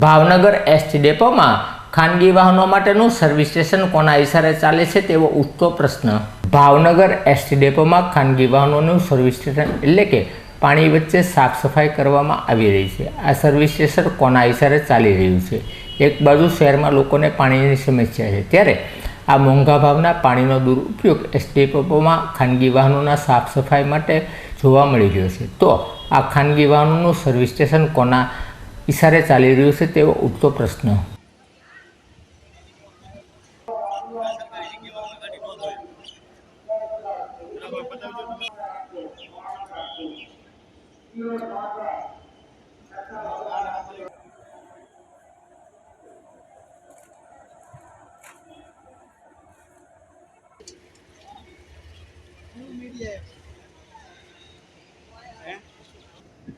Bhavnagar ST ડેપોમાં ખાનગી વાહનો માટેનું સર્વિસ સ્ટેશન કોના ઇશારે ચાલે છે તેવો ઉઠતો પ્રશ્ન. ભાવનગર એસટી ડેપોમાં ખાનગી વાહનોનું સર્વિસ સ્ટેશન એટલે કે પાણી વચ્ચે સાફ સફાઈ કરવામાં આવી રહી છે. આ સર્વિસ સ્ટેશન કોના ઇશારે ચાલી રહ્યું છે? એક બાજુ શહેરમાં લોકોને પાણીની સમસ્યા છે. ત્યારે આ મોંઘા ભાવના પાણીનો દુરુપયોગ એસટી ડેપોમાં ખાનગી વાહનોના સાફ સફાઈ માટે જોવા મળી રહ્યો છે. તો આ ખાનગી વાહનોનું સર્વિસ સ્ટેશન કોના ઇશારે ચાલી રહ્યું છે તેવો ઉઠતો પ્રશ્ન.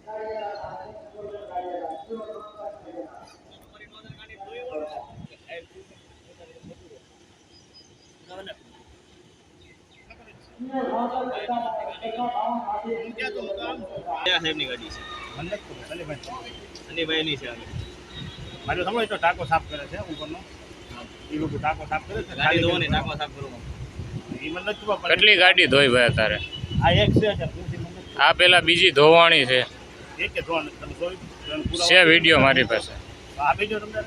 કયા સાહેબની ગાડી છે. છે મારે સાંભળો, તો ટાંકો સાફ કરે છે ઉપરનો એ લોકો ટાંકો સાફ કરે છે ગાડી ધોવાની ટાંકો સાફ કરો એ મને નથી ખબર કેટલી ગાડી ધોઈ ભાઈ તારે આ એક છે આ પેલા બીજી ધોવાણી છે. એક કે ત્રણ તમે જોઈ ત્રણ પૂરા છે વીડિયો મારી પાસે. આપી દો તમને.